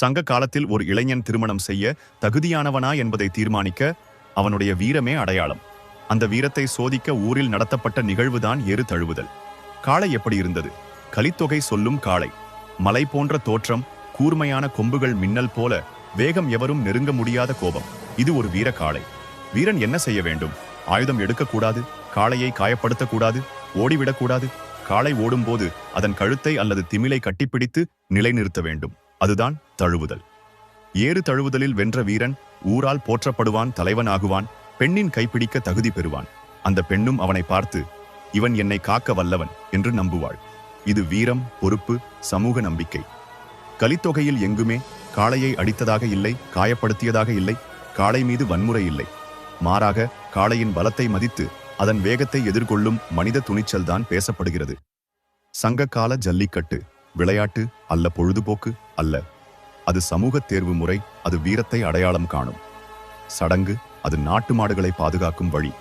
சங்க காலத்தில் ஒரு இளைஞன் திருமணம் செய்ய தகுதியானவனா என்பதை தீர்மானிக்க அவனுடைய வீரமே அடையாளம். அந்த வீரத்தை சோதிக்க ஊரில் நடத்தப்பட்ட நிகழ்வுதான் ஏறு தழுவுதல். காளை எப்படி இருந்தது? கலித்தொகை சொல்லும் காளை. மலை போன்ற தோற்றம் கூர்மையான கொம்புகள் மின்னல் போல வேகம் எவரும் நெருங்க முடியாத கோபம். இது ஒரு வீர காளை. வீரன் என்ன செய்ய வேண்டும்? ஆயுதம் எடுக்கக்கூடாது? காளையை காயப்படுத்தக்கூடாது? ஓடிவிடக்கூடாது? காளை ஓடும்போது அதன் கழுத்தை அல்லது திமிலை கட்டிப்பிடித்து நிலைநிறுத்த வேண்டும். அதுதான் தழுவுதல். ஏறு தழுவுதலில் வென்ற வீரன் ஊரால் போற்றப்படுவான் தலைவன் ஆகுவான் பெண்ணின் கைப்பிடிக்க தகுதி பெறுவான். அந்த பெண்ணும் அவனை பார்த்து இவன் என்னை காக்க வல்லவன் என்று நம்புவாள். இது வீரம் பொறுப்பு சமூக நம்பிக்கை. கலித்தொகையில் எங்குமே காளையை அடித்ததாக இல்லை காயப்படுத்தியதாக இல்லை காளை மீது வன்முறை இல்லை. மாறாக காளையின் பலத்தை மதித்து அதன் வேகத்தை எதிர்கொள்ளும் மனித துணிச்சல்தான் பேசப்படுகிறது. சங்ககால ஜல்லிக்கட்டு. விளையாட்டு அல்ல பொழுதுபோக்கு அல்ல. அது சமூக தேர்வு முறை அது வீரத்தை அடையாளம் காணும். சடங்கு அது நாட்டு மாடுகளை பாதுகாக்கும் வழி.